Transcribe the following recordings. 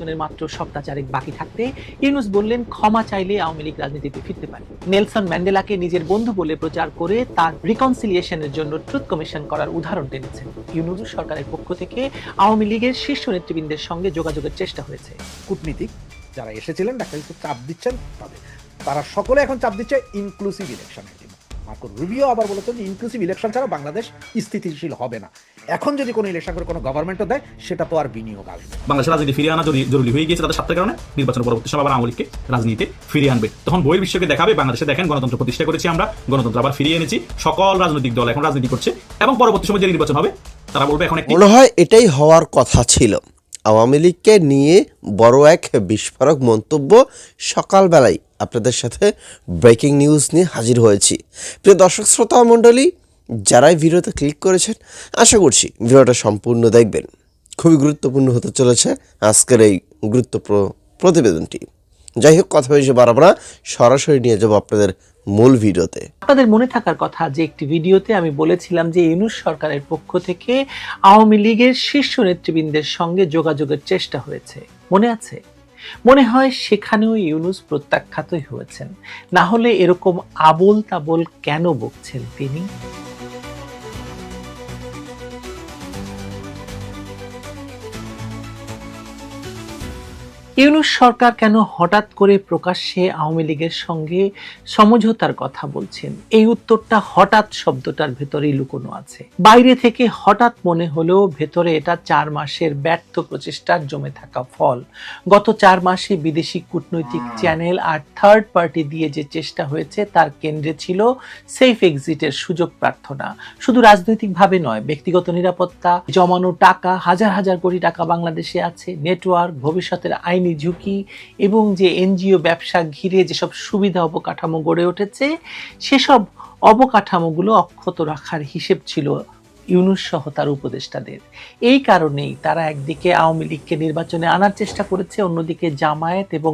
নির্বাচনের মাত্র সপ্তাহ চারেক বাকি থাকতে ইউনুস বললেন, ক্ষমা চাইলে আওয়ামী লীগ রাজনীতিতে ফিরতে পারে। নেলসন ম্যান্ডেলাকে নিজের বন্ধু বলে প্রচার করে তার রিকনসিলিয়েশনের জন্য ট্রুথ কমিশন করার উদাহরণ টেনেছেন। ইউনুস সরকারের পক্ষ থেকে আওয়ামী লীগের শীর্ষ নেতৃবৃন্দের সঙ্গে যোগাযোগের চেষ্টা হয়েছে। কূটনীতিক যারা এসেছিলেন, ডাক্তার চাপ দিচ্ছেন তাদের। তারা সকলে এখন চাপ দিচ্ছে ইনক্লুসিভ ইলেকশনের জন্য। মার্কো রুবিও আবার বলেছেন ইনক্লুসিভ ইলেকশন ছাড়া বাংলাদেশ স্থিতিশীল হবে না। এখন যদি কোনো ইলেকশন করে কোনো গভর্নমেন্টও দেয় সেটা তো আর বিনিয়োগ আসবে বাংলাদেশের রাজনীতি ফিরিয়ে আনা জরুরি জরুরি হয়ে গিয়েছে তাদের স্বার্থের কারণে নির্বাচন পরবর্তী সময় আবার আওয়ামী রাজনীতিতে ফিরিয়ে আনবে। তখন বইয়ের বিশ্বকে দেখাবে বাংলাদেশে দেখেন গণতন্ত্র প্রতিষ্ঠা করেছি আমরা গণতন্ত্র আবার ফিরিয়ে এনেছি সকল রাজনৈতিক দল এখন রাজনীতি করছে এবং পরবর্তী সময় যে নির্বাচন হবে তারা বলবে এখন একটি মনে হয় এটাই হওয়ার কথা ছিল। আওয়ামী লীগকে নিয়ে বড় এক বিস্ফোরক মন্তব্য সকালবেলায় আপনাদের সাথে ব্রেকিং নিউজ নিয়ে হাজির হয়েছি। প্রিয় দর্শক শ্রোতা মণ্ডলী যারাই ভিডিওতে ক্লিক করেছেন, আশা করছি ভিডিওটা সম্পূর্ণ দেখবেন। খুবই গুরুত্বপূর্ণ হতে চলেছে আজকের এই গুরুত্বপূর্ণ প্রতিবেদনটি। যাই হোক, কথা বাড়াবো না, সরাসরি নিয়ে যাব আপনাদের মূল ভিডিওতে। আপনাদের মনে থাকার কথা যে একটি ভিডিওতে আমি বলেছিলাম যে ইউনুস সরকারের পক্ষ থেকে আওয়ামী লীগের শীর্ষ নেতৃবৃন্দের সঙ্গে যোগাযোগের চেষ্টা হয়েছে। মনে আছে? মনে হয় সেখানেও ইউনুস প্রত্যাখ্যাতই হয়েছেন। না হলে এরকম আবোল তাবোল কেন বকছেন তিনি? ইউনুস সরকার কেন হঠাৎ করে প্রকাশ্যে আওয়ামী লীগের সঙ্গে সমঝোতার কথা বলছেন? এই উত্তরটা হঠাৎ শব্দটার ভেতরেই লুকোনো আছে। বাইরে থেকে হঠাৎ মনে হলেও ভেতরে এটা চার মাসের ব্যর্থ প্রচেষ্টার জমে থাকা ফল। গত চার মাসে বিদেশি কূটনৈতিক চ্যানেল আর থার্ড পার্টি দিয়ে যে চেষ্টা হয়েছে তার কেন্দ্রে ছিল সেফ এক্সিটের সুযোগ প্রার্থনা। শুধু রাজনৈতিকভাবে নয় ব্যক্তিগত নিরাপত্তা জমানো টাকা হাজার হাজার কোটি টাকা বাংলাদেশে আছে নেটওয়ার্ক ভবিষ্যতের আইনি ঝুঁকি এবং যে এনজিও ব্যবসা ঘিরে যেসব সুবিধা অবকাঠামো গড়ে উঠেছে, সেসব অবকাঠামোগুলো অক্ষত রাখার হিসেব ছিল ইউনুস সহ তার উপদেষ্টাদের। এই কারণেই তারা একদিকে আওয়ামী লীগকে নির্বাচনে আনার চেষ্টা করেছে, অন্যদিকে জামায়াত এবং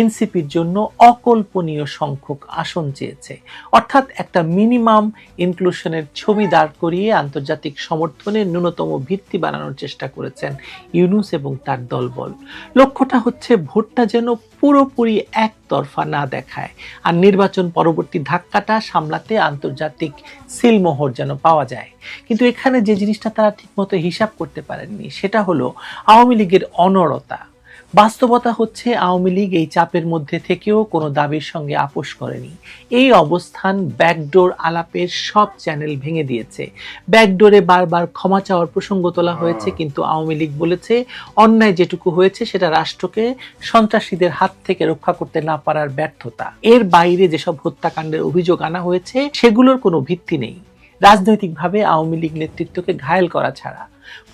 এনসিপির জন্য অকল্পনীয় সংখ্যক আসন চেয়েছে। অর্থাৎ একটা মিনিমাম ইনক্লুশনের ছবি দাঁড় করিয়ে আন্তর্জাতিক সমর্থনের ন্যূনতম ভিত্তি বানানোর চেষ্টা করেছেন ইউনুস এবং তার দলবল। লক্ষ্যটা হচ্ছে ভোটটা যেন পুরোপুরি একতরফা না দেখায় আর নির্বাচন পরবর্তী ধাক্কাটা সামলাতে আন্তর্জাতিক সিলমোহর যেন পাওয়া যায়। কিন্তু এখানে যে জিনিসটা তারা ঠিকমতো হিসাব করতে পারেননি সেটা হলো আওয়ামী লীগের অনড়তা। বাস্তবতা হচ্ছে আওয়ামী লীগ এই চাপের মধ্যে থেকেও কোনো দাবির সঙ্গে আপোষ করেনি। এই অবস্থান ব্যাকডোর আলাপের সব চ্যানেল ভেঙে দিয়েছে। ব্যাকডোরে বারবার ক্ষমা চাওয়ার প্রসঙ্গ তোলা হয়েছে কিন্তু আওয়ামী লীগ বলেছে অন্যায় যেটুকু হয়েছে সেটা রাষ্ট্রকে সন্ত্রাসীদের হাত থেকে রক্ষা করতে না পারার ব্যর্থতা। এর বাইরে যেসব হত্যাকাণ্ডের অভিযোগ আনা হয়েছে সেগুলোর কোনো ভিত্তি নেই। রাজনৈতিকভাবে আওয়ামী লীগ নেতৃত্বকে ঘায়েল করা ছাড়া।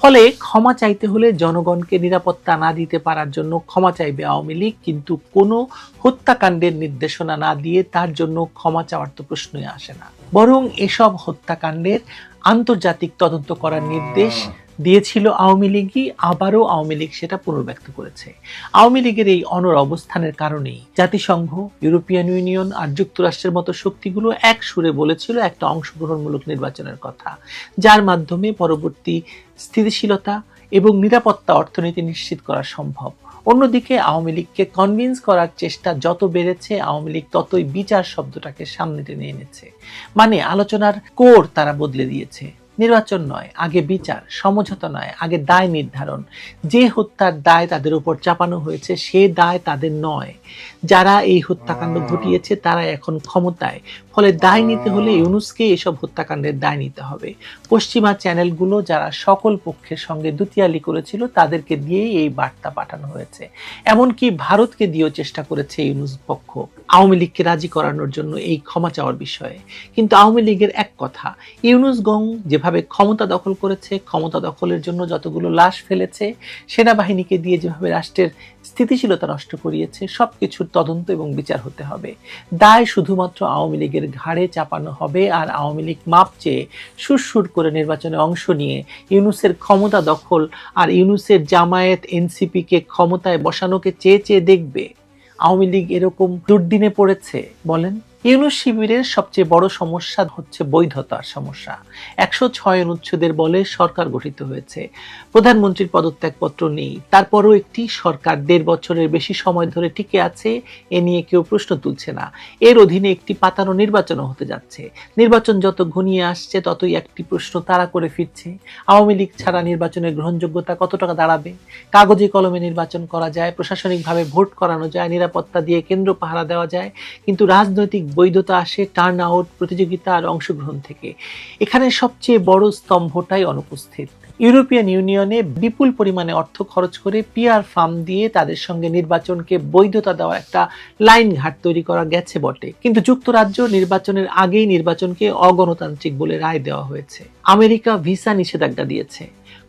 ফলে ক্ষমা চাইতে হলে জনগণকে নিরাপত্তা না দিতে পারার জন্য ক্ষমা চাইবে আওয়ামী লীগ, কিন্তু কোনো হত্যাকাণ্ডের নির্দেশনা না দিয়ে তার জন্য ক্ষমা চাওয়ার তো প্রশ্নই আসে না। বরং এসব হত্যাকাণ্ডের আন্তর্জাতিক তদন্ত করার নির্দেশ দিয়েছিল আওয়ামী লীগই, আবারও আওয়ামী লীগ সেটা পুনর্ব্যক্ত করেছে। আওয়ামী লীগের এই অনর অবস্থানের কারণেই জাতিসংঘ, ইউরোপিয়ান ইউনিয়ন আর যুক্তরাষ্ট্রের মতো শক্তিগুলো এক সুরে বলেছিল একটা অংশগ্রহণমূলক নির্বাচনের কথা, যার মাধ্যমে পরবর্তী স্থিতিশীলতা এবং নিরাপত্তা অর্থনীতি নিশ্চিত করা সম্ভব। অন্যদিকে আওয়ামী লীগকে কনভিন্স করার চেষ্টা যত বেড়েছে, আওয়ামী লীগ ততই বিচার শব্দটাকে সামনে টেনে এনেছে। মানে আলোচনার কোর তারা বদলে দিয়েছে। নির্বাচন নয় আগে বিচার সমঝোতা নয় আগে দায় নির্ধারণ। যে হত্যার দায় তাদের উপর চাপানো হয়েছে সে দায় তাদের নয়। যারা এই হত্যাকাণ্ড ঘটিয়েছে তারা এখন ক্ষমতায়। ফলে দায় নিতে হলে ইউনুসকে এসব হত্যাকাণ্ডের দায় নিতে হবে। পশ্চিমা চ্যানেলগুলো যারা সকল পক্ষের সঙ্গে দুতিয়ালি করেছিল তাদেরকে দিয়েই এই বার্তা পাঠানো হয়েছে। এমনকি ভারতকে দিয়েও চেষ্টা করেছে ইউনুস পক্ষ। আওয়ামী লীগকে রাজি করানোর জন্য এই ক্ষমা চাওয়ার বিষয়ে। কিন্তু আওয়ামী লীগের এক কথা ইউনুস গং যেভাবে ক্ষমতা দখল করেছে, ক্ষমতা দখলের জন্য যতগুলো লাশ ফেলেছে, সেনাবাহিনীকে দিয়ে যেভাবে রাষ্ট্রের স্থিতিশীলতা নষ্ট করিয়েছে, সবকিছুর তদন্ত এবং বিচার হতে হবে। দায় শুধুমাত্র আওয়ামী লীগের ঘাড়ে চাপানো হবে আর আওয়ামী লীগ মাপ চেয়ে সুরসুর করে নির্বাচনে অংশ নিয়ে ইউনুসের ক্ষমতা দখল আর ইউনুসের জামায়াত এনসিপিকে ক্ষমতায় বসানোকে চেয়ে চেয়ে দেখবে। আওয়ামী লীগ এরকম দুর্দিনে পড়েছে, বলেন? ইউনুস শিবিরের সবচেয়ে বড় সমস্যা হচ্ছে বৈধতার সমস্যা। একশো ছয় অনুচ্ছেদের বলে সরকার গঠিত হয়েছে। প্রধানমন্ত্রীর পদত্যাগপত্র নেই। তারপরও একটি সরকার দেড় বছরের বেশি সময় ধরে টিকে আছে, এ নিয়ে কেউ প্রশ্ন তুলছে না। এর অধীনে একটি পাতানো নির্বাচনও হতে যাচ্ছে। নির্বাচন যত ঘনিয়ে আসছে, ততই একটি প্রশ্ন তারা করে ফিরছে। আওয়ামী লীগ ছাড়া নির্বাচনের গ্রহণযোগ্যতা কত টাকা দাঁড়াবে? কাগজে কলমে নির্বাচন করা যায়, প্রশাসনিকভাবে ভোট করানো যায়, নিরাপত্তা দিয়ে কেন্দ্র পাহারা দেওয়া যায়, কিন্তু রাজনৈতিক বৈধতা আসে টার্ন আউট প্রতিযোগিতা আর অংশগ্রহণ থেকে। এখানে সবচেয়ে বড় স্তম্ভটাই অনুপস্থিত। ইউরোপিয়ান ইউনিয়নে বিপুল পরিমাণে অর্থ খরচ করে পিআর ফার্ম দিয়ে তাদের সঙ্গে নির্বাচনকে বৈধতা দেওয়া একটা লাইন ঘাট তৈরি করা গেছে বটে। কিন্তু যুক্তরাজ্য নির্বাচনের আগেই নির্বাচনকে অগণতান্ত্রিক বলে রায় দেওয়া হয়েছে। আমেরিকা ভিসা নিষেধাজ্ঞা দিয়েছে।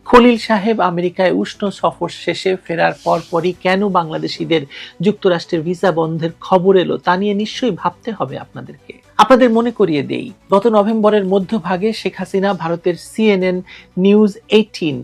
খলিল সাহেব আমেরিকায় উষ্ণ সফর শেষে ফেরার পরপরই কেন বাংলাদেশিদের যুক্তরাষ্ট্রের ভিসা বন্ধের খবর এলো তা নিয়ে নিশ্চয়ই ভাবতে হবে আপনাদেরকে। আপনাদের মনে করিয়ে দেই, গত নভেম্বরের মধ্যভাগে শেখ হাসিনা ভারতের CNN news eighteen,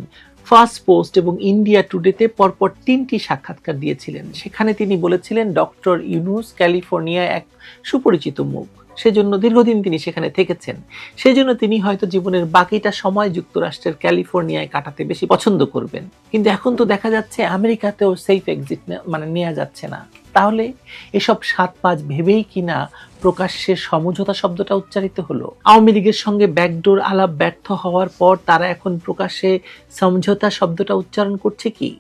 Firstpost এবং ইন্ডিয়া টুডেতে পরপর তিনটি সাক্ষাৎকার দিয়েছিলেন। সেখানে তিনি বলেছিলেন, ডক্টর ইউনুস ক্যালিফোর্নিয়ায় এক সুপরিচিত মুখ। সেজন্য দীর্ঘদিন তিনি সেখানে থেকেছেন। সেজন্য তিনি হয়তো জীবনের বাকিটা সময় যুক্তরাষ্ট্রের ক্যালিফোর্নিয়ায় কাটাতে বেশি পছন্দ করবেন। কিন্তু এখন তো দেখা যাচ্ছে আমেরিকাতেও সেফ এক্সিট মানে নেওয়া যাচ্ছে না। তাহলে এসব সাত পাঁচ ভেবেই কিনা প্রকাশ্যে সমঝোতা শব্দটা উচ্চারিত হলো? আওয়ামী লীগের সঙ্গে ব্যাকডোর আলাপ ব্যর্থ হওয়ার পর তারা এখন প্রকাশ্যে সমঝোতা শব্দটা উচ্চারণ করছে কি?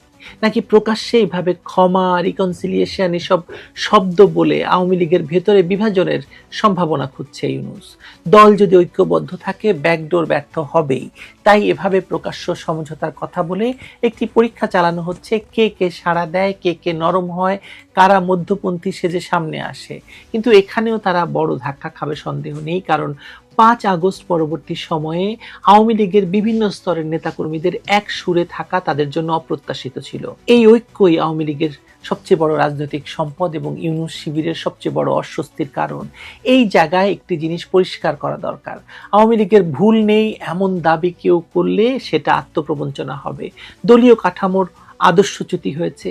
নাকি প্রকাশ্যে এইভাবে ক্ষমা রিকনসিলিয়েশন এসব শব্দ বলে আওয়ামী লীগের ভেতরে বিভাজনের সম্ভাবনা খুঁজছে ইউনুস? দল যদি ঐক্যবদ্ধ থাকে ব্যাকডোর ব্যর্থ হবেই। তাই এভাবে প্রকাশ্য সমঝোতার কথা বলে একটি পরীক্ষা চালানো হচ্ছে, কে কে সাড়া দেয়, কে কে নরম হয়, কারা মধ্যপন্থী সেজে সামনে আসে। কিন্তু এখানেও তারা বড় ধাক্কা খাবে সন্দেহ নেই, কারণ পাঁচ আগস্ট পরবর্তী সময়ে আওয়ামী লীগের বিভিন্ন স্তরের নেতাকর্মীদের এক সুরে থাকা তাদের জন্য অপ্রত্যাশিত ছিল। এই ঐক্যই আওয়ামী লীগের সবচেয়ে বড় রাজনৈতিক সম্পদ এবং ইউনুস শিবিরের সবচেয়ে বড় অস্বস্তির কারণ। এই জায়গায় একটি জিনিস পরিষ্কার করা দরকার। আওয়ামী লীগের ভুল নেই, এমন দাবি কেউ করলে সেটা আত্মপ্রবঞ্চনা হবে। দলীয় কাঠামোর আদর্শচ্যুতি হয়েছে।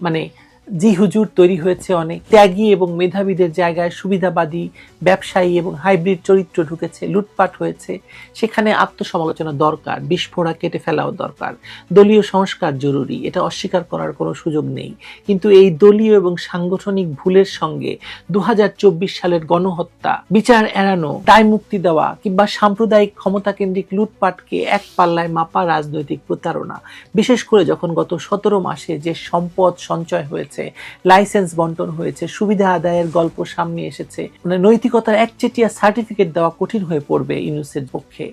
মানে জি হুজুর, তৈরি হয়েছে অনেক। ত্যাগী এবং মেধাবীদের জায়গায় সুবিধাবাদী, ব্যবসায়ী এবং হাইব্রিড চরিত্র ঢুকেছে, লুটপাট হয়েছে। সেখানে আত্মসমালোচনা দরকার, বিস্ফোরা কেটে ফেলাও দরকার। দলীয় সংস্কার জরুরি, এটা অস্বীকার করার কোনো সুযোগ নেই। কিন্তু এই দলীয় এবং সাংগঠনিক ভুলের সঙ্গে দু হাজার চব্বিশ সালের গণহত্যা, বিচার এড়ানো, দায় মুক্তি দেওয়া কিংবা সাম্প্রদায়িক ক্ষমতাকেন্দ্রিক লুটপাটকে এক পাল্লায় মাপা রাজনৈতিক প্রতারণা। বিশেষ করে যখন গত সতেরো মাসে যে সম্পদ সঞ্চয় হয়েছে লাইসেন্স বন্টন হয়েছে, সুবিধা আদায়ের গল্প সামনে এসেছে। মানে নৈতিকতার একচেটিয়া সার্টিফিকেট দেওয়া কঠিন হয়ে পড়বে ইউনুসের পক্ষে।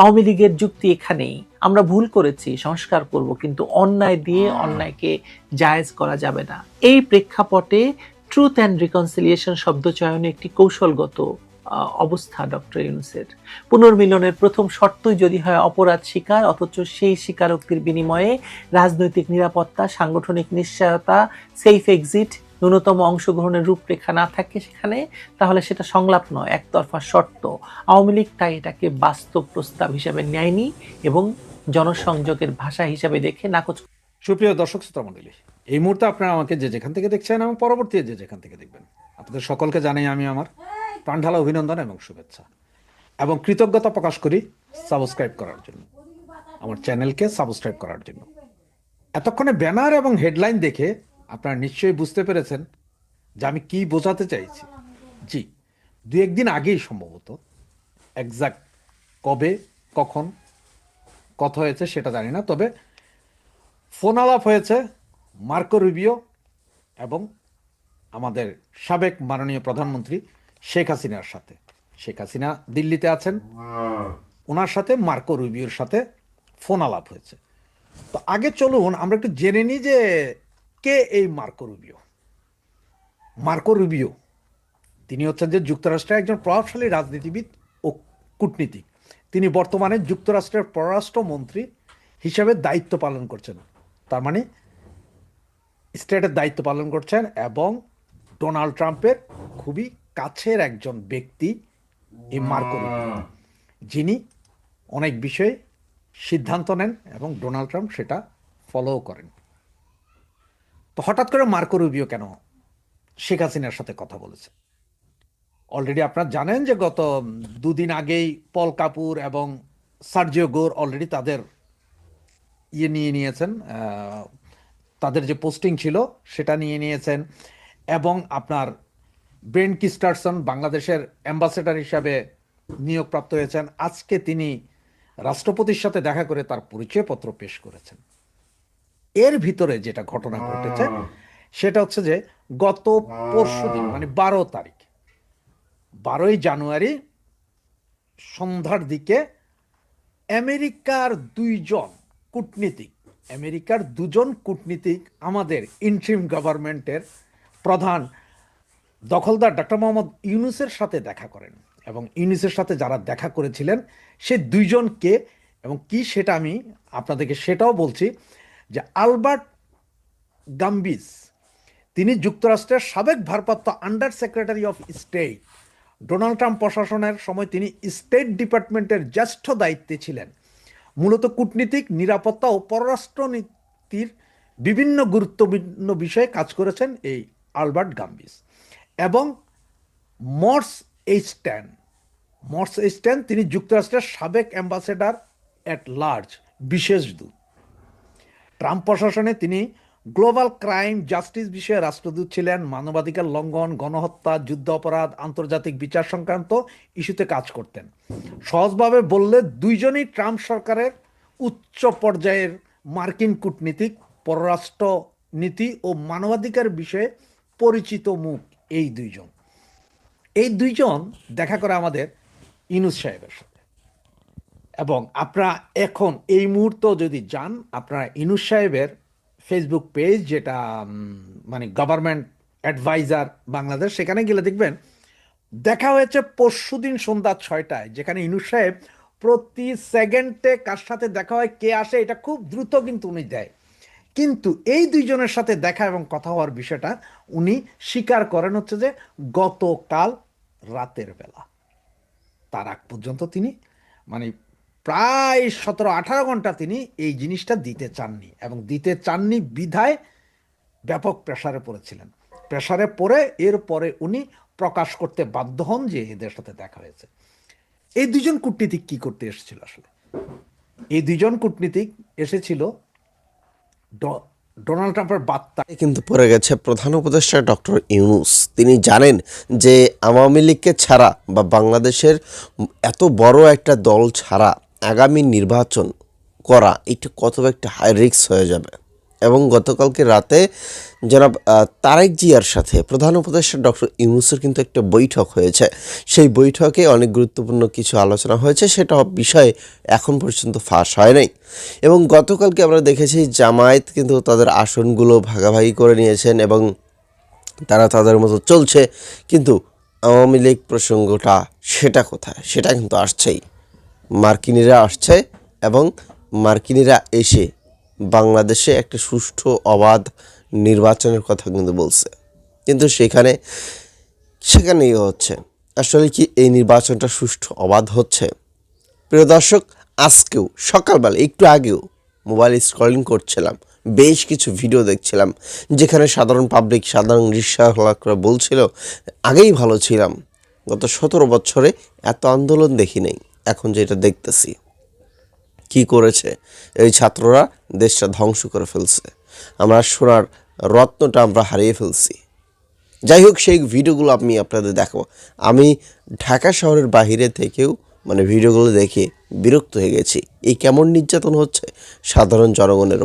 আওয়ামী লীগের যুক্তি এখানেই। আমরা ভুল করেছি, সংস্কার করব, কিন্তু অন্যায় দিয়ে অন্যায়কে জায়েজ করা যাবে না। এই প্রেক্ষাপটে ট্রুথ অ্যান্ড রিকনসিলিয়েশন শব্দ চয়নে একটি কৌশলগত অবস্থা ডক্টর ইউনুসের। পুনর্মিলনের প্রথম শর্তই যদি হয় অপরাধ স্বীকার অথচ সেই স্বীকারোক্তির বিনিময়ে রাজনৈতিক নিরাপত্তা, সাংগঠনিক নিশ্চয়তা সেফ এক্সিট ন্যূনতম অংশগ্রহণের রূপরেখা না থাকে সেখানে, তাহলে সেটা সংলাপ নয়, একতরফা শর্ত। আওয়ামী লীগ তাই এটাকে বাস্তব প্রস্তাব হিসেবে নেয়নি এবং জনসংযোগের ভাষা হিসেবে দেখে নাকচ সুপ্রিয় দর্শক শ্রোতা মণ্ডলী এই মুহূর্তে আপনারা আমাকে যে যেখান থেকে দেখছেন এবং পরবর্তী যে যেখান থেকে দেখবেন, আপনাদের সকলকে জানাই আমি আমার প্রাণঢালা অভিনন্দন এবং শুভেচ্ছা। এবং কৃতজ্ঞতা প্রকাশ করি সাবস্ক্রাইব করার জন্য। আমার চ্যানেলকে সাবস্ক্রাইব করার জন্য। এতক্ষণে ব্যানার এবং হেডলাইন দেখে আপনারা নিশ্চয়ই বুঝতে পেরেছেন যে আমি কি বোঝাতে চাইছি। জি, দু একদিন আগেই সম্ভবত একজাক্ট কবে, কখন কথা হয়েছে সেটা জানি না, তবে ফোন আলাপ হয়েছে মার্কো রুবিও এবং আমাদের সাবেক মাননীয় প্রধানমন্ত্রী শেখ হাসিনার সাথে। শেখ হাসিনা দিল্লিতে আছেন। ওনার সাথে, মার্কো রুবিওর সাথে ফোন আলাপ হয়েছে। তো আগে চলুন, আমরা একটু জেনে নিই যে কে এই মার্কো রুবিও? মার্কো রুবিও, তিনি হচ্ছেন যে যুক্তরাষ্ট্রের একজন প্রভাবশালী রাজনীতিবিদ ও কূটনীতিক। তিনি বর্তমানে যুক্তরাষ্ট্রের পররাষ্ট্রমন্ত্রী হিসেবে দায়িত্ব পালন করছেন। তার মানে স্টেটের দায়িত্ব পালন করছেন এবং ডোনাল্ড ট্রাম্পের খুবই কাছের একজন ব্যক্তি এই মার্কো যিনি অনেক বিষয়ে সিদ্ধান্ত নেন এবং ডোনাল্ড ট্রাম্প সেটা ফলো করেন। তো হঠাৎ করে মার্কো রুবিও কেন শেখ হাসিনার সাথে কথা বলেছে? অলরেডি আপনারা জানেন যে গত দুদিন আগেই পল কাপুর এবং সার্জিও গোর অলরেডি তাদের ইয়ে নিয়ে নিয়েছেন তাদের যে পোস্টিং ছিল সেটা নিয়ে নিয়েছেন এবং আপনার ব্রেন কিস্টারসন বাংলাদেশের অ্যাম্বাসেডর হিসাবে নিয়োগপ্রাপ্ত হয়েছেন। আজকে তিনি রাষ্ট্রপতির সাথে দেখা করে তার পরিচয়পত্র পেশ করেছেন। এর ভিতরে যেটা ঘটনা ঘটেছে সেটা হচ্ছে যে গত পরশু দিন মানে বারো তারিখ বারোই জানুয়ারি সন্ধ্যার দিকে আমেরিকার দুইজন কূটনীতিক আমেরিকার দুজন কূটনীতিক আমাদের ইন্ট্রিম গভর্নমেন্টের প্রধান দখলদার ডক্টর মোহাম্মদ ইউনুসের সাথে দেখা করেন এবং ইউনুসের সাথে যারা দেখা করেছিলেন, সে দুইজনকে এবং কি সেটা আমি আপনাদেরকে সেটাও বলছি যে আলবার্ট গাম্বিস, তিনি যুক্তরাষ্ট্রের সাবেক ভারপ্রাপ্ত under secretary of state. Donald Trump প্রশাসনের সময় তিনি স্টেট ডিপার্টমেন্টের জ্যেষ্ঠ দায়িত্বে ছিলেন। মূলত কূটনীতিক নিরাপত্তা ও পররাষ্ট্রনীতির বিভিন্ন গুরুত্বপূর্ণ বিষয়ে কাজ করেছেন এই আলবার্ট গাম্বিস। এবং মর্স এইস্ট্যান মর্স এইস্ট্যান তিনি যুক্তরাষ্ট্রের সাবেক অ্যাম্বাসেডার অ্যাট লার্জ বিশেষ দূত। ট্রাম্প প্রশাসনে তিনি গ্লোবাল ক্রাইম জাস্টিস বিষয়ে রাষ্ট্রদূত ছিলেন, মানবাধিকার লঙ্ঘন, গণহত্যা, যুদ্ধ অপরাধ, আন্তর্জাতিক বিচার সংক্রান্ত ইস্যুতে কাজ করতেন। সহজভাবে বললে, দুইজনই ট্রাম্প সরকারের উচ্চ পর্যায়ের মার্কিন কূটনীতিক পররাষ্ট্র নীতি ও মানবাধিকার বিষয়ে পরিচিত মুখ। এই দুইজন। এই দুইজন দেখা করে আমাদের ইনুস সাহেবের সাথে। এবং আপনারা এখন এই মুহূর্ত যদি যান, আপনারা ইনুস সাহেবের ফেসবুক পেজ যেটা মানে গভর্নমেন্ট অ্যাডভাইজার বাংলাদেশ, সেখানে গেলে দেখবেন, দেখা হয়েছে পরশুদিন সন্ধ্যা ছয়টায়, যেখানে ইনুস সাহেব প্রতি সেকেন্ডে কার সাথে দেখা হয়, কে আসে, এটা খুব দ্রুত কিন্তু উনি দেয়। কিন্তু এই দুইজনের সাথে দেখা এবং কথা হওয়ার বিষয়টা উনি স্বীকার করেন হচ্ছে যে গতকাল রাতের বেলা। তার আগ পর্যন্ত তিনি মানে প্রায় সতেরো আঠারো ঘণ্টা তিনি এই জিনিসটা দিতে চাননি এবং দিতে চাননি বিধায় ব্যাপক প্রেসারে পড়েছিলেন। প্রেসারে পড়ে এরপরে উনি প্রকাশ করতে বাধ্য হন যে এদের সাথে দেখা হয়েছে। এই দুজন কূটনীতিক কি করতে এসেছিল আসলে? এই দুজন কূটনীতিক এসেছিল ডোনাল্ড ট্রাম্পের বার্তা। কিন্তু পড়ে গেছে প্রধান উপদেষ্টা ডক্টর ইউনুস। তিনি জানেন যে আওয়ামী লীগকে ছাড়া বা বাংলাদেশের এত বড় একটা দল ছাড়া আগামী নির্বাচন করা, এটা কত একটা হাই রিস্ক হয়ে যাবে। এবং গতকালকে রাতে জনাব তারেক জিয়ার সাথে প্রধান উপদেষ্টা ডক্টর ইউনুসের কিন্তু একটা বৈঠক হয়েছে। সেই বৈঠকে অনেক গুরুত্বপূর্ণ কিছু আলোচনা হয়েছে, সেটা বিষয়ে এখন পর্যন্ত ফাঁস হয় নাই। এবং গতকালকে আমরা দেখেছি জামায়াত কিন্তু তাদের আসনগুলো ভাগাভাগি করে নিয়েছেন এবং তারা তাদের মতো চলছে, কিন্তু আওয়ামী লীগ প্রসঙ্গটা সেটা কোথায়? সেটা কিন্তু আসছেই। মার্কিনিরা আসছে এবং মার্কিনিরা এসে বাংলাদেশে একটা সুষ্ঠু অবাধ নির্বাচনের কথা কিন্তু বলছে। কিন্তু সেখানে, সেখানেই হচ্ছে। আসলে কি এই নির্বাচনটা সুষ্ঠু অবাধ হচ্ছে? প্রিয় দর্শক, আজকেও, সকালবেলা, একটু আগেও মোবাইল স্ক্রলিং করছিলাম। বেশ কিছু ভিডিও দেখছিলাম, যেখানে সাধারণ পাবলিক, সাধারণ রিক্সাওয়ালাকরা বলছিল, আগেই ভালো ছিলাম। গত সতেরো বছরে এত আন্দোলন দেখি নেই। এখন যেটা দেখতেছি। কি করেছে? এই ছাত্ররা দেশটা ধ্বংস করে ফেলছে। আমরা সোনার রত্নটা আমরা হারিয়ে ফেলছি। যাই হোক, সেই ভিডিওগুলো আমি আপনাদের দেখাবো। আমি ঢাকা শহরের বাহিরে থেকেও মানে ভিডিওগুলো দেখে বিরক্ত হয়ে গেছি। এই কেমন নির্যাতন হচ্ছে? সাধারণ জনগণের